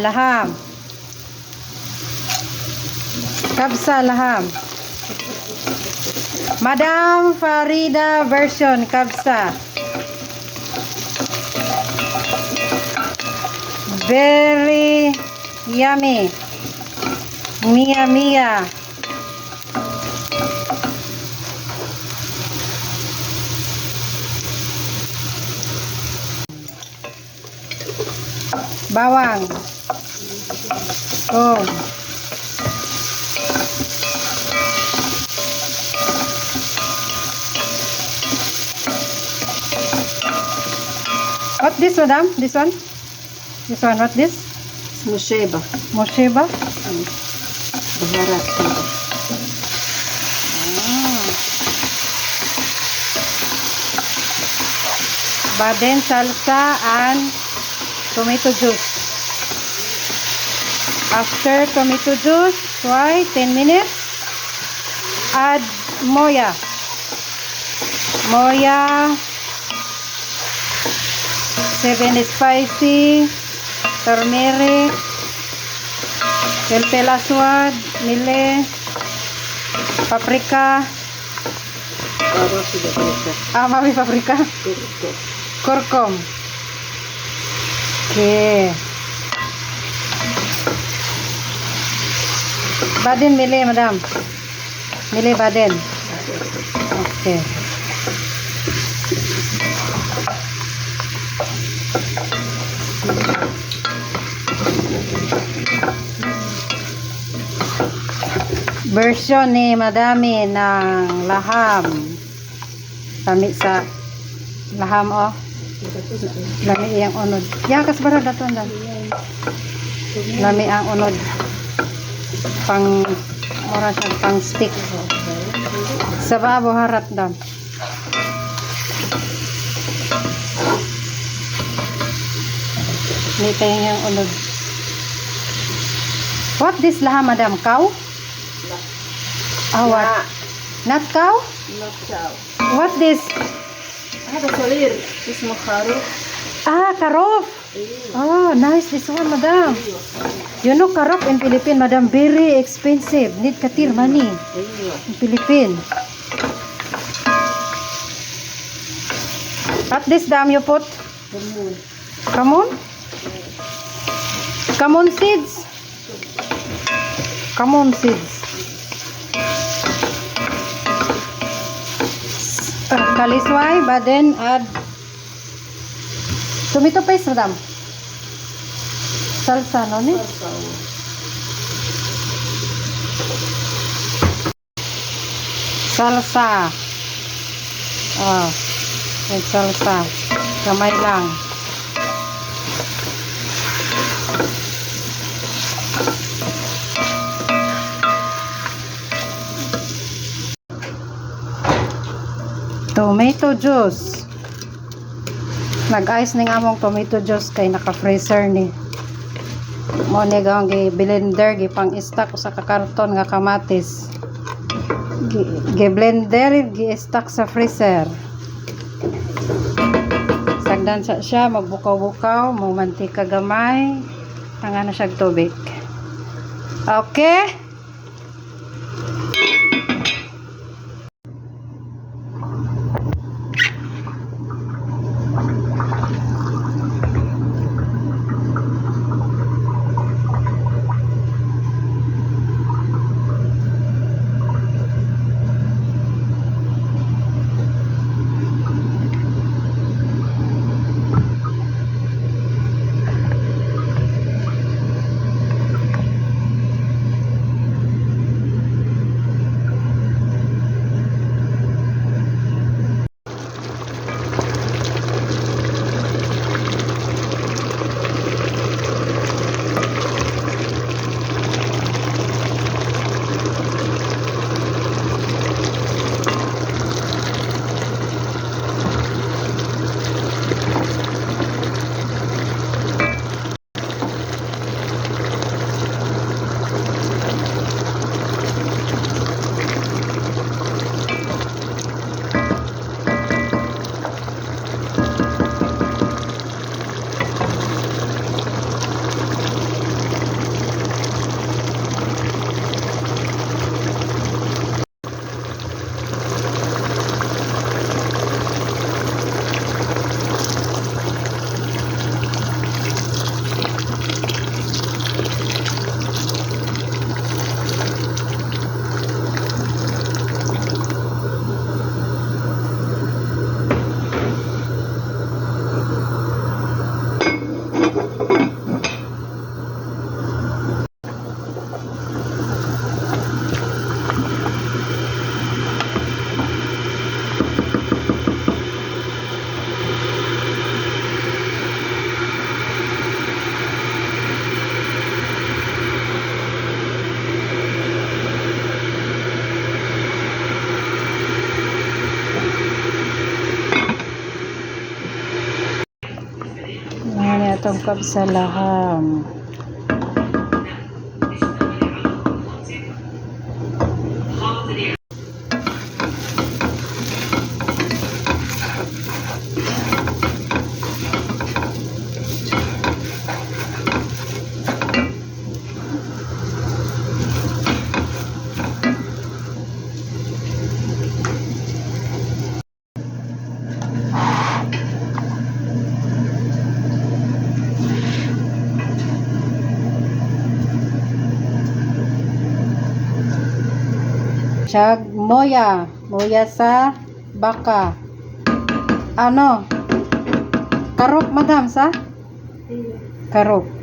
Laham. Kabsa laham. Madam Farida version kabsa. Very yummy. Mia mia. Bawang. Oh. What this, madam? This one? This one, what this? Musheba. Mosheba? Baharat. Baden salsa and tomato juice. After tomato juice, why 10 minutes? Add moya. Moya. 7 spicy. Turmeric. Kelpel aswad. Mile. Paprika. Ah, mami paprika. Kurkum. Okay. Baden mili, madam. Mili baden. Okay. Version ni madami ng laham. Kami sa laham oh. Lami iyang unod. Ya kas bara daton dan. Lami ang unod. Pang mura siya pang stick. Sa babo harat dam. Ni tayo yung unod. What this laha madam? Cow? Ah, what? Not cow? Not cow. What this? هذا صغير اسمه خروف Ah, karop. Oh, nice this one, madam. You know, karop in Philippines, madam, very expensive. Need katir money ايوه in Philippines. What this dam you put? كمون Kamon? Kamon seeds? Kamon seeds. Kalisway, then add tomato paste, madam. Salsa, no ni? Salsa. Oh, may salsa. Kamay lang. Tomato juice. Nag-ice ning among tomato juice kay naka-freezer ni. Mo ni gawang blender gi pang stock sa kakarton nga kamatis. Gi, gi blender gi stock sa freezer. Sagdan sa siya magbukaw-bukaw, mo mantika gamay, tanga na siya tubig. Okay? itong kabsalahan. Siyag moya. Moya sa baka. Ano? Karok, madam, sa? Karok.